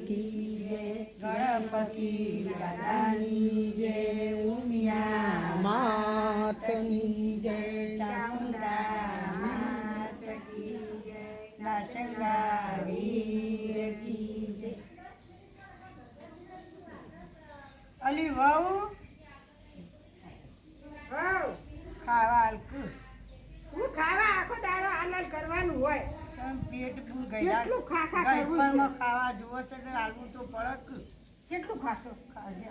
કી કી કી અલી વહુ ખાવા હું ખાવા આખો દાડો આનંદ કરવાનું હોય. પેટ ફૂલ ગયા જેટલું ખા ખા કરવું ખાવા જુઓ છો એટલે આલુ તો પડક. જેટલું ખાશો.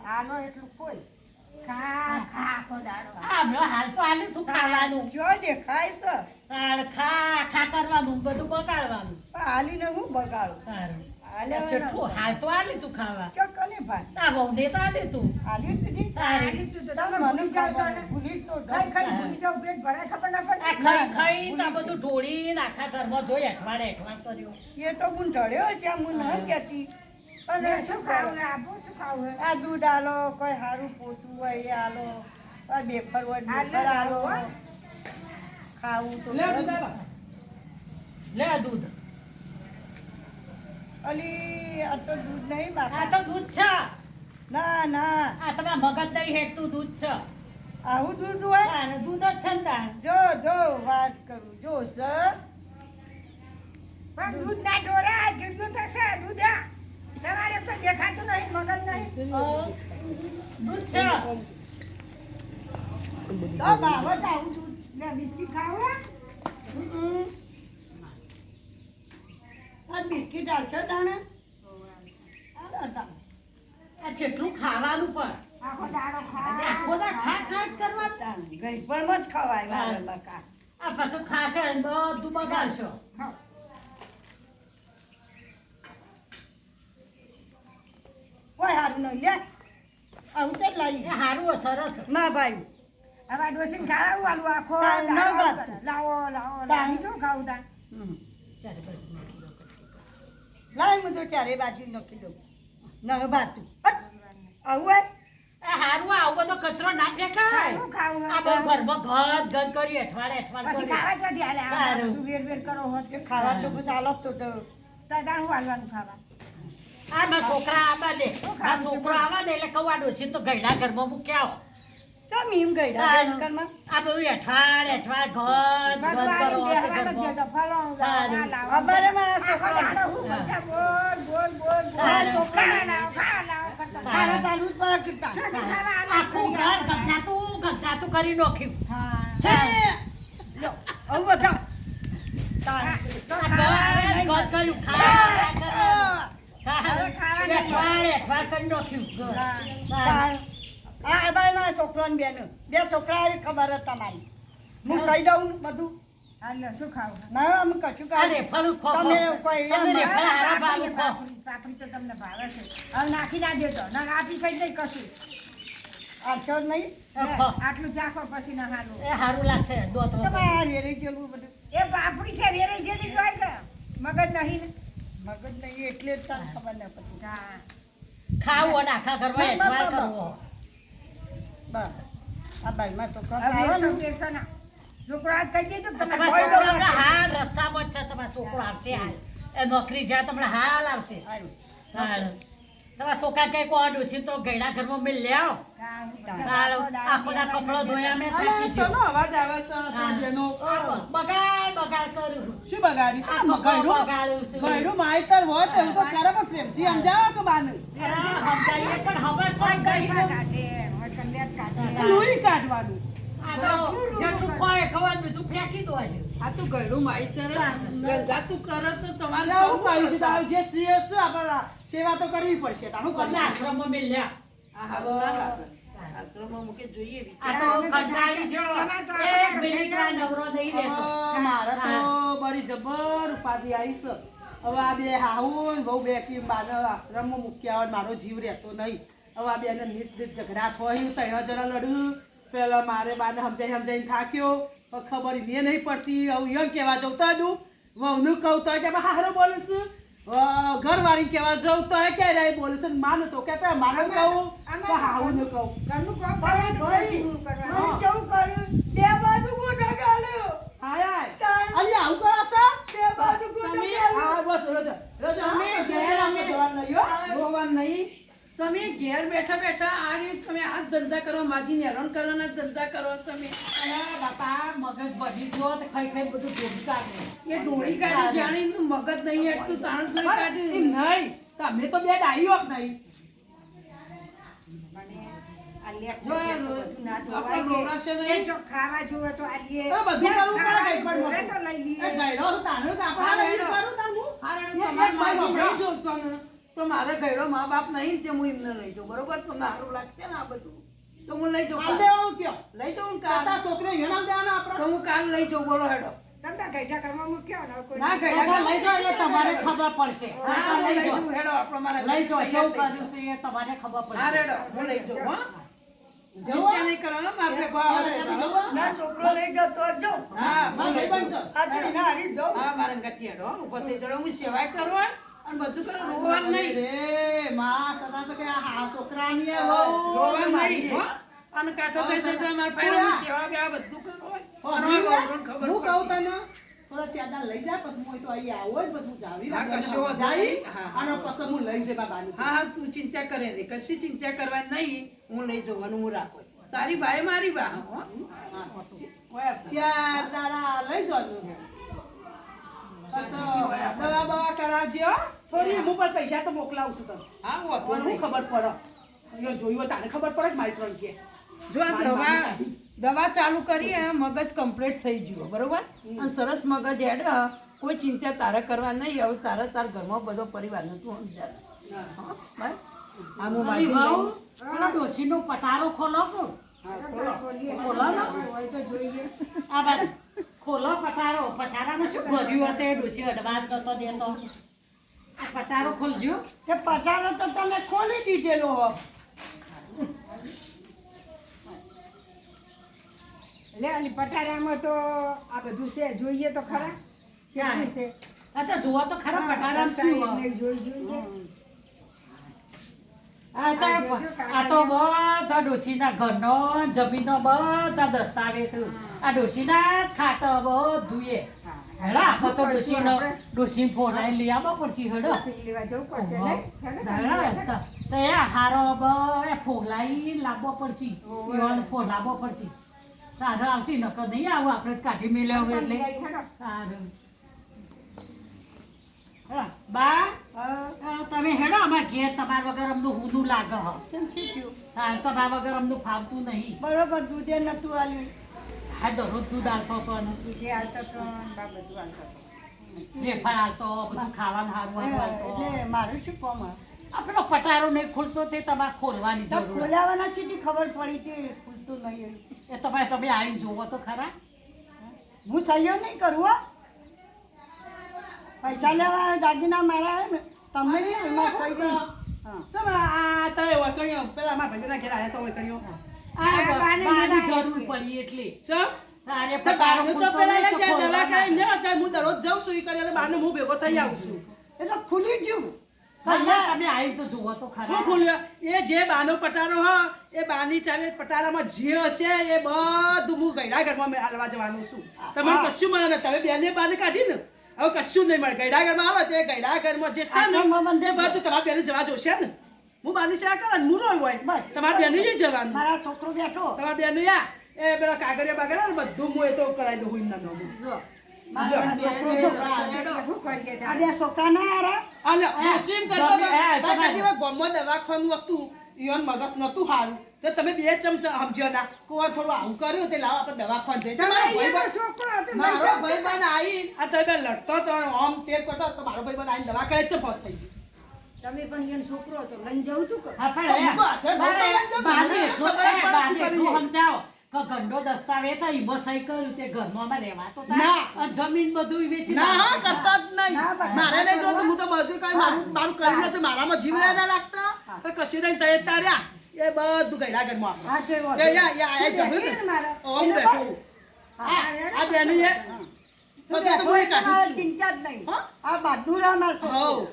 આનો એટલું કોઈ. ખા ખા ખોદાડો આ હાલ તો આલુ તું ખાવાનું. જો દેખાય છે. તાળ ખા ખા કરવાનું બધું બગાડવાનું. પણ આલીને હું બગાડું? તારું આલે હાલ તો આલી તું ખાવા. ક્યાં કને ભાઈ? તા આલી દીધી? આલી તું તો તમે ભૂલી છો ને. ભૂલી તો ખાઈ ખાઈ ભૂલી જાઓ પેટ ભરાય ખબર ના આ પડે ખાઈ ખાઈ તા બધું ઢોળી આખા ઘરમાં જોઈ અઠવાડે અઠવાડ કર્યો. એ તો હું ઢળ્યો છે હું ન કહેતી અને શું ખાવું આપો શું ખાવું આ દૂધ આલો કોઈ સારું પોતું હોય એ આલો. આ બેફર હોય બેફર આલો. ખાવું તો. લે દૂધ અલી આ તો દૂધ નહીં આ તો દૂધ છે ના ના આ મગજ નહીં હેઠતું દૂધ છે આવું દૂધ હોય દૂધ જ છે જો જો વાત કરું જો પણ દૂધ ના ઢોરા આ થશે દૂધ. તમારે તો દેખાતું નહીં મગજ નહીં દૂધ છે લે બિસ્કિટ ખાવું. આ બિસ્કિટ આવશે હાલો આ જેટલું ખાવાનું પણ. આખો દાડો ખા. આખો દા ખા ખા જ કરવાનું તાણ. ગઈપણમાં જ ખવાય મારે બકા. આ પાછું ખાશે ને બધું બગાડશો. કોઈ હારું નહીં લે. આવું તો લઈ હારું સરસ. ના ભાઈ. હવે ડોસીને ખાવું આલું આખો ન. લાવો લાવો તાર. લાવી જો ખાવું તાર. લાવી ચારે બાજુ નાખી દો. લાય હું તો ચારે બાજુ નખી દઉં. નવ બાજુ આવું હોય એ હારું આવું તો કચરો ના ફેંકાય. આ ઘરમાં ગદ ગદ કરી અઠવાડે અઠવાડે પછી ખાવા જતી હાલે આ બધું વેર વેર કરો હોત. તે ખાવા તો પછી આલો તો તો. તાર હું હાલવાનું ખાવા? આ મારા છોકરા આવા દે. આ છોકરો આવા દે એટલે કવા ડોસી તો ગયડા ઘરમાં મૂક્યા આવો. કેમ એમ સારું. આ બધું અઠવાડ અઠવાડ ગદ ગદ કરો બધું તે બેહવા નથી ઘરમાં. દેતો ફલાણું લાવો. અમારે મારા આખો છોકરા હું પૈસા બોલ બોલ બોલ સારું. છોકરા લાવો ખાવા લાવો જ કીધા. છોકરી ખાવા આલા આખું ઘર. ગંધાતું ગંધાતું કરી નાખ્યું હા. છે. લો, આવું બધા. તાણ. તો આ ખાવા ગદ નહીં. ગદ કર્યું ખા. હવે ખાવા. અઠવાડ અઠવાડ કરી નાખ્યું ઘર. તાણ. આ મારા છોકરા ને બેન. બે છોકરા આવી ખબર જ તમારી. હું કહી દઉં બધું. હા, શું ખાવું? ના અમે કશું આ કાઢી રેફાળું ખો ખો. તમે કોઈ તમે રેફાળ હારા પાપડી, ખો. પાપડી, પાપડી તો તમને ભાવે છે. હવે નાખી ના દેતો ના આપી સાઈડ નહીં કશું. આછો નહીં? એ લે, ખો. આટલું ચાખો પછી ના હાલું એ સારું લાગશે દોત આ વેરી ગયેલું બધું. એ પાપડી છે વેરાઈ જેલી જોઈ કે મગજ નહીં મગજ નહીં એટલે જ ખબર ન પડતી હા. ખાવું અને આખા ઘરમાં. કરવો. બસ આ બાઈમાં છોકરા આવે ને, વેરસો ના છોકરો આજ કહી દેજો કે તમે કોઈ હમણાં હાલ રસ્તામાં જ છે તમારા છોકરો આવશે હાલ એ નોકરી જાય તમને હાલ આવશે. હાલ. તમારા છોકરા કઈ કોણ ડોસી તો ગયડા ઘરમાં મેં લે આવો હા. આખો દા કપડો ધોયા મેં. શેનો અવાજ આવે છે? આ બગાડ બગાડ કરું શું બગાડ્યું? આ આ કપડો ગયડું- છું. ગયડું હોય તો એવું તો કરે પણ પ્રેમથી સમજાવો કે બાને. હા, સમજાવીએ પણ હવે તો હોય લોહી કાઢવાનું. જેટલું ખવાય ખવાય બધું ફેંકી દો આ તો ગળું માહિતર ગંગાતું કરો તો તમારે હું કરવું કહું તારું જે શ્રેય છે, આપણે સેવા તો કરવી પડશે તારું તમને આશ્રમમાં મેં લ્યા. આ હારું ના લાગે. આશ્રમમાં મૂકે જોઈએ આ તો કંટાળી જો તમારે તો એ આપણે બિલીકરા નવરો નહીં રહેતો મારે તો બરી જબર ઉપાધિ આવી છે હવે આ બે હાહુ બહુ બે કે બાને આશ્રમમાં મૂક્યા હોય મારો જીવ રહેતો નહીં. હવે આ બેને નીત નીત ઝઘડા થયું ત્રણ જણા લડ્યું. પેલા મારે બાને સમજાઈ સમજાઈને થાક્યો. ખબર એને નહીં પડતી હવે યંગ કહેવા જવું તો વહુનું કહું તો કે હારો બોલું છું ઘરવાળી કેવા જવું તો કે રે બોલું છું માનું તો કે માનું કહું. તો હાહુનું કહું. ઘરનું કામ અરે ભરી? મારું કેવું કર્યું? બે બાજુ ગોટા ગાલ્યો. હાય હાય. અલી આવું કરો બે બાજુ કુટુંબ હા બસ રોજ રોજ અમે જવાનું નહીં હો. રોવાનું નહીં. તમે ઘેર બેઠા બેઠા આ રીતે તમે આ ધંધા કરો માજી હેરાન કરવાના ધંધા કરો તમે બાપા મગજ બધી જો તો ખાઈ ખાઈ બધું ભોગી કાઢે. એ ડોળી કાઢી જાણી મગજ નહીં એટલું તાણ થોડી એ નહીં તમે તો બે ડાયો જ નહીં. જોવે તો આ કરવું તો આપણે ને મારે ગયડો મા બાપ નહીં તે હું એમને લઈ જાઉં બરોબર? તો સારું લાગશે ને આ બધું. તો હું લઈ જાઉં કાલ. દેવાનું કયો? લઈ જાઉં ને કાલ. છોકરીને હેરાન દેવાના તો હું કાલ લઈ જાઉં બોલો હેડો. તમે તાર ગઈઢા ઘરમાં મૂક્યો ને કોઈ ના ગયડા લઈ જાઓ એટલે તમારે ખબર પડશે. હા લઈ જાઉં હેડો આપણો મારે લઈ જાઓ જેવું કર્યું છે એ તમારે ખબર પડશે. હા રેડો હું લઈ જાઉં હા. જવો? નહીં કરવાનો મારે. જવો? ના છોકરો લઈ જતો તો જો હા મારા ભાઈબંધ જાઉં. છે. હારી જ હા મારા ગતિ હેડો ઊભો થઈ જડો હું સેવાય કરો અને બધું કરો રોવાનું નહીં. રે માં સદા સકે આ છોકરાની રોવાનું નહીં. હો અને કાંઠો થઈ જજો અમારા ભાઈને સેવા બેવા બધું કરો. હું આ વહુને ખબર હું કહું તને થોડા ચાદા લઈ જા પછી હું તો અહીં આવો જ હું જાવી કશો. અને પછી લઈ જાય બાબાની હા હા તું ચિંતા કરે નહીં. કશી ચિંતા કરવા નહીં. હું લઈ જવાનું હું રાખો. તારી ભાઈ મારી બા. ચાર દાડા લઈ જવાનું. દવા બવા કરાવજો. થોડી હું પણ પૈસા તો મોકલાવું છું તને. હા હું કોનું હું ખબર પડે? અહીંયા જોયું હોય તારે ખબર પડે કે મારી ફ્રેન્ડ કે? જો આ દવા દવા ચાલુ કરી મગજ કમ્પ્લીટ થઈ ગયું બરોબર? અને સરસ મગજ એડ કોઈ ચિંતા તારે કરવા નહીં હવે તારે તાર ઘરમાં બધો પરિવારને તું સમજાવ હા, મારી પટારો ખોલો કે ખોલો. ખોલો ને. હોય તો જોઈએ આ બાજુ. ખોલો પટારો. પટારામાં શું ભર્યું હતું? ડોસી ડોશી અડવાજ નતો દેતો. પટારો ખોલજો. એ પટારો તો તમે ખોલી દીધેલો હો. લે અલી પટારામાં તો આ બધું છે જોઈએ તો ખરા. શું છે? અચ્છા જોવા તો ખરા પટારામાં શું. જોઈ જોઈએ. આ તો બધા ડોશીના ઘરનો જમીનનો બધા દસ્તાવેજ. આ ડોશીના જ ખાતર બધું હેડા આપણે. તો ડોશીનો ડોશી ફોડાઈને લઈ આવવા પડશે હેડો. લેવા જવું પડશે ને તો- એ હારો બ એ ફોલાઈ લાવવો પડશે. ઈવન ફોલાવવો પડશે. તારે આવશે નકર નહીં આવું આપણે કાઢી મેલ્યા હોય એટલે. સારું. બા. તમે હેડો અમાર ઘેર તમાર વગર અમનું હુદું લાગે હ. તમારા વગર અમનું ફાવતું નહીં. બરોબર દૂધે નતું આલ્યું. હા દરરોજ દૂધ આલતો હતો અને દૂધે આલતો તો બા બધું આલતો હતો. વેફર આલતો બધું ખાવાનું હારું આલતો એટલે મારું શું કોમ? આ? પેલો પટારો નહીં ખુલતો તે તમારે ખોલવાની જરૂર. ખોલાવાના સુધી ખબર પડી કે ખુલતું નહીં એ તમે તમે આવીને જોવો તો ખરા. હું સહયોગ નહીં કરું હા. પૈસા લેવા દાગીના મારા હે ને તમે નહીં એમાં કહી દઉં હા. તમે આ તમે પેલા મારા ભાઈ ઘેર આવ્યા છો કર્યો જરૂર પડી એટલે. ચો? તો બાનું તો પેલા નહીં લઈ તો જાય દવા ખોલવાના. કરાવી ને અત્યારે હું દરરોજ જાઉં છું ઈ કરી બાનું હું ભેગો થઈ આવું છું. એટલે ખુલી ગયું. ના, ના, ભૈયા તમે આવી તો જુઓ તો ખરા. ખોલ્યો એ જે બાનો પટારો હ એ બાની ચાવે પટારામાં જે હશે એ બધું હું ગયડા ઘરમાં મેં હાલવા જવાનું છું. તમે કશું મળે ને તમે બેને બાને કાઢી ને. હવે કશું નહીં મળે. ગયડા ઘરમાં આવે તો એ ગયડા ઘરમાં જે છે ને બધું તમારા બેને જવા જોશે ને. હું બાંધી કરે મૂરો હોય. તમારે બેની જ જવાનું. મારા છોકરો બેઠો. તમારા બેને યા એ પેલા કાગળિયા બાગળિયા બધું હું એ તો કરાવી દઉં એમના નામ. જો. આ મગજ નતું સારું. તો તમે બે ચમચા સમજ્યો ના. કોઈ થોડું આવું કર્યું તે લાવો આપણે દવાખાન જઈ મારો ભાઈ ભાઈબંધ આઈ. આ તમે લડતો તો આમ તેલ કરતો તો મારો ભાઈબંધ આવીને દવા કરે છે ફસ થઈ ગયું. તમે પણ એનો છોકરો હતો લઈને જવું તું કે? હા, પણ ગંડો દસ્તાવેજ થઈ સહી કર્યું તે ઘરમાં અમે રહેવાતો ના. જમીન બધું વેચી ના હા કરતા જ નહીં. મારે નહીં જો હું તો બધું કઈ મારું મારું કરી નતું મારામાં જીવ ના લાગતા તો કશું નહીં તય તાર્યા. એ બધું ગયડા ઘરમાં આપણે યા યા આ જમીન ઓમ બેઠો આ બેની એ પછી તો કોઈ કાઢું. ચિંતા જ નહીં. આ બહાદુર આ મારો છોકરો. હઉ.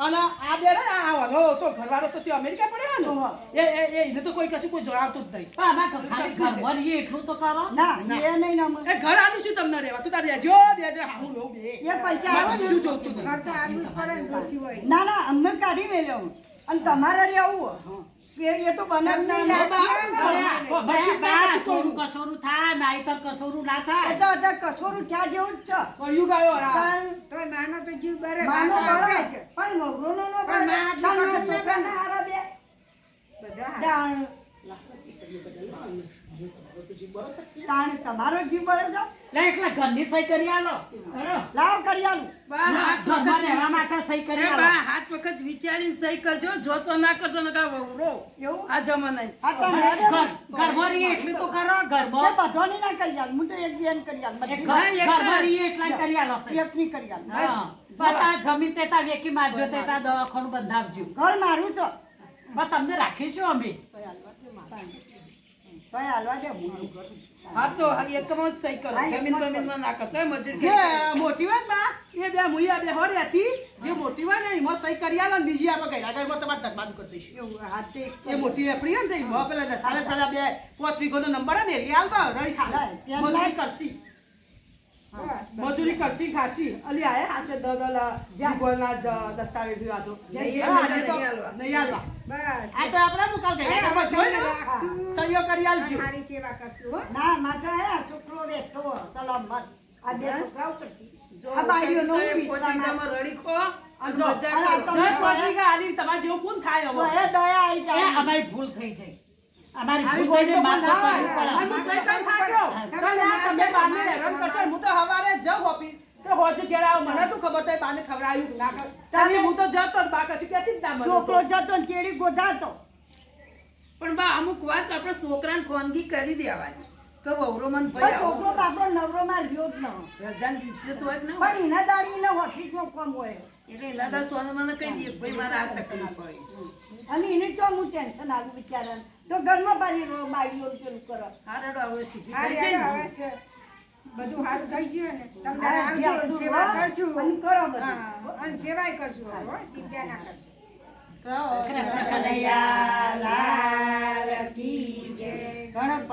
અને આ બે ને આ વાલો તો ઘરવાળો તો તે અમેરિકા પડ્યો. ને? એ એ એને તો કોઈ કશું કોઈ જણાવતું જ નહીં. પણ આમાં ખાલી રહીએ એટલું તો કરો? ના એ નહીં ના. એ ઘર આલું શું તમને રહેવા? તું તારે રહેજો બેજો હાહુ લો બે. એ પૈસા આવે શું જોતું ઘર તો આલવું પડે ને હોય ના ના અમને કાઢી મેલ્યો અને તમારે રે આવું એ તો બનાવના ના બા- બા- બા, કસોરું કસોરું થાય નાઈતર કસોરું ના એ થાય. તો અત્યારે કસોરું થયા જેવું જ છે. કર્યું ગયો તોય માનો તો જીવ બરે માનો બળે છે. પણ વહુનો નો પણ બળે. માં ના, આટલું ના, કશું ના? છોકરાના હારા બે. બધા જાણ. તાણ તમારો જીવ બળે છે? લે એટલે ઘરની સહી કરી આલો. લાવ કરી આલું. હાથ ઘરમાં રહેવા માટે સહી કરી આલો. હાથ વખત વિચારીને સહી કરજો. જો તો ના કરજો એવું? આ આ તો ઘરમાં એટલું તો કરો એ ઘરમાં બધાની ના કરી આલું. હું તો એક બેન કરી આલું. એક ઘરમાં રહીએ એટલા કરી આલો એક ની કરી આલું. હા. જમીન તેતા વેકી મારજો તેતા દવાખાનું બંધાવજો ઘર મારું છો. બસ તમને રાખીશું અમે. તો હાલવા દે હું હા તો એકમાં જ સહી કરો. જમીન ના કરતા મજૂરી જે મોટી હોય બા એ બે મુયા બે હતી જે મોટી હોય ને એમાં સહી કરી આલો ને બીજી આપણે ઘરમાં તમારે ધર્માદુ કરી દઈશું. એ મોટી એપડી હોય ને એમાં પેલા દસ્તાવેજ પેલા બે પાંચ વીઘોનો નંબર હે ને એ આવતા રડી ખા મજૂરી કરશી. મજૂરી કરશી ખાશી. અલી આયે હાસે દ દ લા જા. વીઘોના જ દસ્તાવેજ વાતો નહીં, આલવા. બસ. આ તો આપણે મુકાલ રાખશું. સહીઓ કરી આલજો. સારી સેવા કરશું હો. ના માત્ર હે આ છોકરો બેઠો સલામત આ બે છોકરાઓ કરતી જો આ બાઈઓ નો ઊભી રડી ખો તમારે જેવું કોણ થાય હવે? એ દયા આવી એ જાય. અમારી ભૂલ થઈ જાય. અમારી આવી ભૂલ થઈ કોઈ જાય તો માફ ના કરવી હોય. પડે. અને હું કઈ કઈ થાક્યો. કાલે આ તમે બાને હેરાન કરશો. હું તો હવારે જાઉં હોપી. તો હોજુ ઘેર આવું. મને તો ખબર તો બાને ખવડાવ્યું ના ખવડાવ્યું. તમે- હું તો જતો બા કશું કહેતી જ ના મને છોકરો જતો ચેડી ગોધાતો પણ બા અમુક વાત આપણે છોકરાને ખોનગી કરી દેવાની કે વહુરો મન પણ ભાઈ છોકરો બાપડો નવરો માં રહ્યો જ ન હોય. રજાના દિવસે તો હોય કે હોય? પણ એના દાડી એને ઓફિસમાં કોમ હોય એટલે એના દસ વાગે મને કહી દે ભાઈ મારા આ તકલીફ હોય અને એને તો હું ટેન્શન આવું બિચારાને તો ઘરમાં પાછી બાઈઓ પેલું કરો. હા રેડો હવે સીધી આવે છે. બધું સારું થઈ ગયું ને તમને આવજો સેવા કરશું. અને કરો બધું. અને સેવાય કરશું હો ચિંતા ના કરશું. કૃષ્ણ કનૈયા લાલ કી જય.